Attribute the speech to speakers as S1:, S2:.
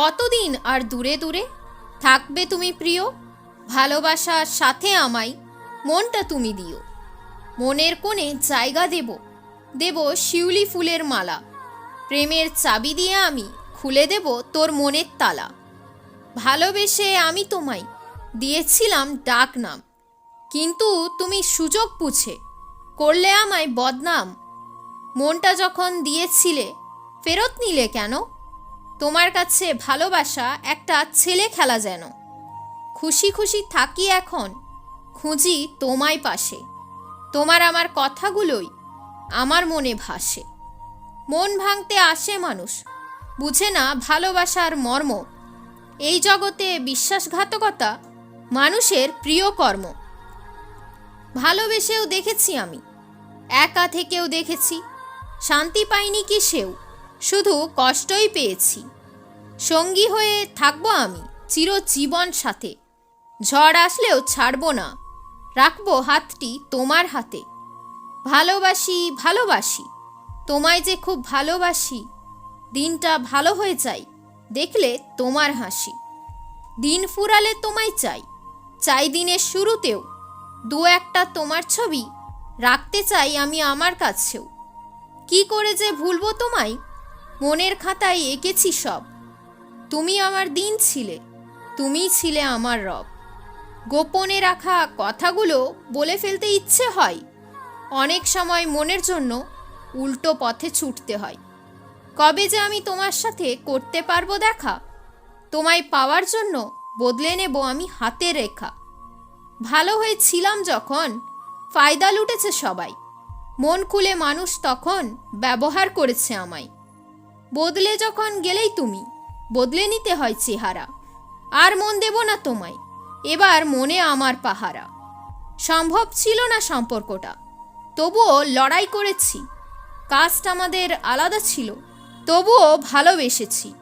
S1: কতদিন আর দূরে দূরে? থাকবে তুমি প্রিয়, ভালোবাসার সাথে আমায় মনটা তুমি দিও। মনের কোণে জায়গা দেব দেব শিউলি ফুলের মালা। প্রেমের চাবি দিয়ে আমি খুলে দেব তোর মনের তালা। ভালোবেসে আমি তোমায় দিয়েছিলাম ডাক নাম, কিন্তু তুমি সুযোগ পুছে করলে আমায় বদনাম। মনটা যখন দিয়েছিলে, ফেরত নিলে কেন? তোমার কাছে ভালোবাসা একটা ছেলে খেলা যেন। খুশি খুশি থাকি এখন, খুঁজি তোমায় পাশে। তোমার আমার কথাগুলোই আমার মনে ভাসে। মন ভাঙতে আসে মানুষ, বুঝে না ভালোবাসার মর্ম। এই জগতে বিশ্বাসঘাতকতা মানুষের প্রিয় কর্ম। ভালোবেসেও দেখেছি আমি, একা থেকেও দেখেছি, শান্তি পাইনি কি সেও। শুধু কষ্টই পেয়েছি। সঙ্গী হয়ে থাকব আমি চিরজীবন সাথে। ঝড় আসলেও ছাড়বো না। রাখব হাতটি তোমার হাতে। ভালোবাসি ভালোবাসি। তোমায় যে খুব ভালোবাসি। দিনটা ভালো হয়ে যায়, দেখলে তোমার হাসি। দিন ফুরালে তোমায় চাই। চাই দিনের শুরুতেও। দু একটা তোমার ছবি রাখতে চাই আমি আমার কাছেও। কি করে যে ভুলবো তোমায়? মনের খাতায় এঁকেছি সব। তুমি আমার দিন ছিলে, তুমিই ছিলে আমার রব। গোপনে রাখা কথাগুলো বলে ফেলতে ইচ্ছে হয়। অনেক সময় মনের জন্য উল্টো পথে ছুটতে হয়। কবে যে আমি তোমার সাথে করতে পারব দেখা? তোমায় পাওয়ার জন্য বদলে নেব আমি হাতে রেখা। ভালো হয়েছিলাম যখন ফায়দা লুটেছে সবাই। মন খুলে মানুষ তখন ব্যবহার করেছে আমায়। বদলে যখন গেলেই তুমি, বদলে নিতে হয় চেহারা। আর মন দেব না তোমায়, এবার মনে আমার পাহারা। সম্ভব ছিল না সম্পর্কটা, তবুও লড়াই করেছি। কাস্ট আমাদের আলাদা ছিল, তবুও ভালোবেসেছি।